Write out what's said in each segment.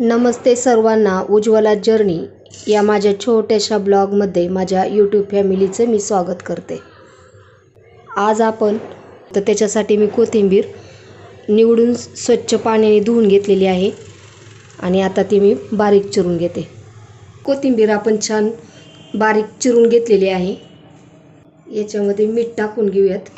नमस्ते सर्वांना उज्ज्वला जर्नी या माझ्या छोट्याशा ब्लॉगमध्ये माझ्या यूट्यूब फॅमिलीचं मी स्वागत करते. आज आपण तर त्याच्यासाठी मी कोथिंबीर निवडून स्वच्छ पाण्याने धुवून घेतलेली आहे आणि आता ती मी बारीक चिरून घेते. कोथिंबीर आपण छान बारीक चिरून घेतलेली आहे. याच्यामध्ये मीठ टाकून घेऊयात.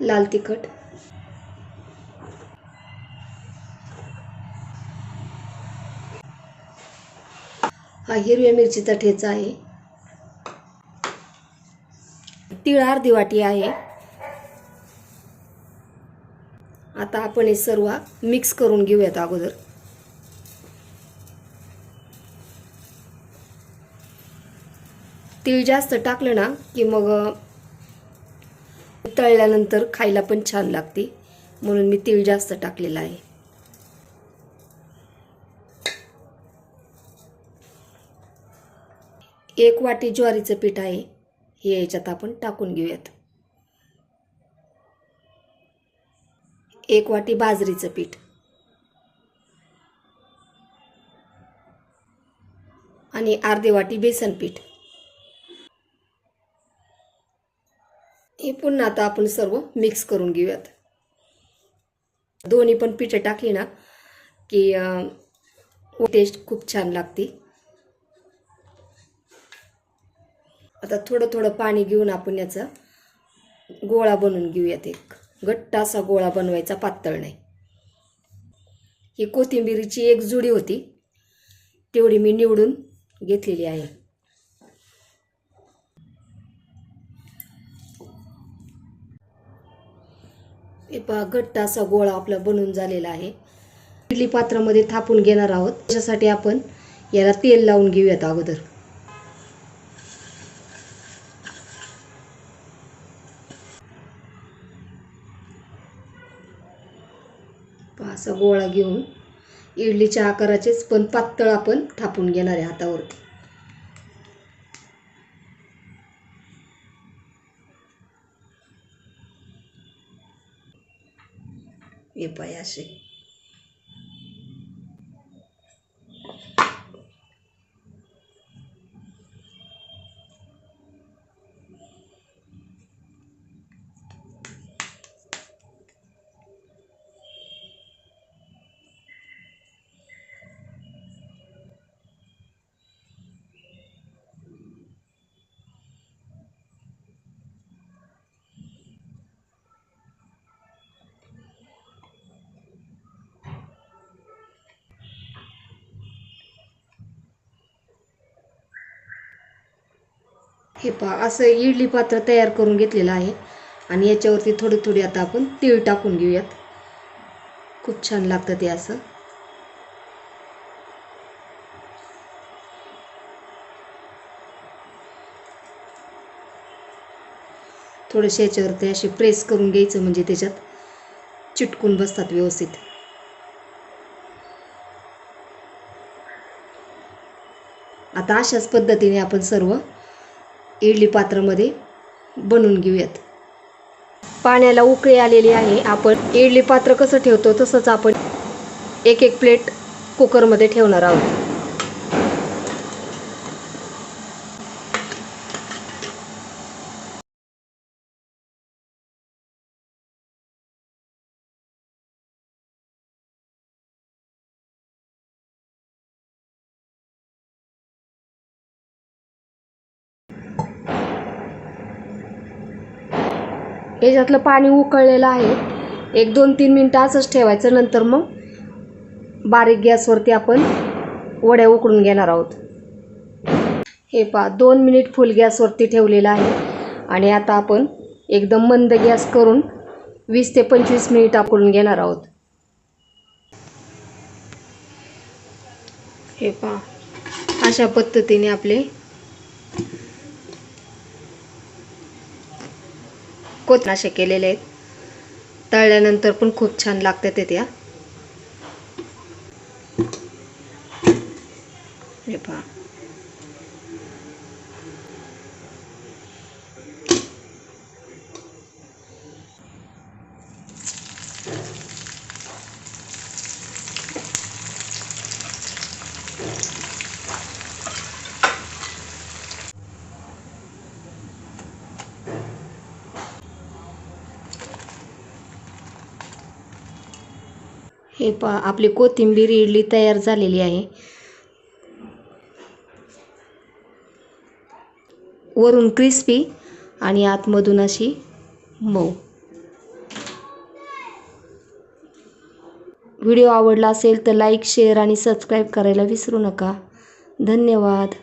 लाल तिखट. हा हिरव्या मिरचीचा ठेचा आहे. तीळ अर्धी वाटी आहे. आता आपण हे सर्व मिक्स करून घेऊयात अगोदर. तीळ जास्त टाकलं ना की मग तळल्यानंतर खायला पण छान लागते. म्हणून मी तीळ जास्त टाकलेलं आहे. एक वाटी ज्वारीचं पीठ आहे. हे याच्यात आपण टाकून घेऊयात. एक वाटी बाजरीचं पीठ. आणि अर्धी वाटी बेसन पीठ. हे पुन्हा आता आपण सर्व मिक्स करून घेऊयात. दोन्ही पण पिठं टाकली ना की टेस्ट खूप छान लागते. आता थोडं थोडं पाणी घेऊन आपण याचा गोळा बनवून घेऊयात एक. घट्ट असा गोळा बनवायचा पातळ नाही. ही कोथिंबीरीची एक जुडी होती तेवढी मी निवडून घेतलेली आहे. हे पहा घट्ट असा गोळा आपला बनून झालेला आहे. इडली पात्रामध्ये थापून घेणार आहोत. त्याच्यासाठी आपण याला तेल लावून घेऊयात अगोदर. पहा असा गोळा घेऊन इडलीच्या आकाराचेच पण पातळ आपण थापून घेणार आहे हातावरती हे पाय असे हे पहा असं इडली पात्र तयार करून घेतलेलं आहे. आणि याच्यावरती थोडी थोडी आता आपण तीळ टाकून घेऊयात. खूप छान लागतं ते असं. थोडेसे याच्यावरती असे प्रेस करून घ्यायचं म्हणजे त्याच्यात चिटकून बसतात व्यवस्थित. आता अशाच पद्धतीने आपण सर्व इडली पात्रामध्ये बनवून घेऊयात. पाण्याला उकळी आलेली आहे. आपण इडली पात्र कसं ठेवतो तसंच आपण एक एक प्लेट कुकरमध्ये ठेवणार आहोत. याच्यातलं पाणी उकळलेलं आहे. एक दोन तीन मिनटं असंच ठेवायचं. नंतर मग बारीक गॅसवरती आपण वड्या उकडून घेणार आहोत. हे पा दोन मिनिट फुल गॅसवरती ठेवलेलं आहे. आणि आता आपण एकदम मंद गॅस करून वीस ते पंचवीस मिनिट आपण घेणार आहोत. हे पा अशा पद्धतीने आपले कोथनाशे केलेले आहेत. तळल्यानंतर पण खूप छान लागतात ते त्या. हे पहा. हे पा आपली कोथिंबीर इडली तयार झालेली आहे. वरून क्रिस्पी आणि आतमधून अशी मऊ. व्हिडिओ आवडला असेल तर लाईक शेअर आणि सबस्क्राईब करायला विसरू नका. धन्यवाद.